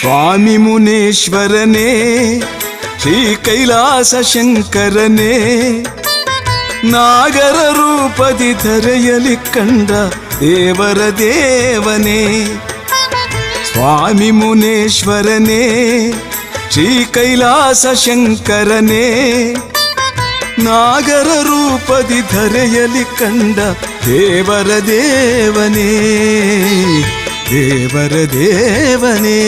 ಸ್ವಾಮಿ ಮುನೇಶ್ವರನೇ ಶ್ರೀ ಕೈಲಾಸ ಶಂಕರನೇ ನಾಗರ ರೂಪದಿ ಧರೆಯಲಿ ಕಂಡ ದೇವರ ದೇವನೇ ಸ್ವಾಮಿ ಮುನೇಶ್ವರನೇ ಶ್ರೀ ಕೈಲಾಸ ಶಂಕರನೇ ನಾಗರ ರೂಪದಿ ಧರೆಯಲಿ ಕಂಡ ದೇವರ ದೇವನೇ தேவர தேவனே.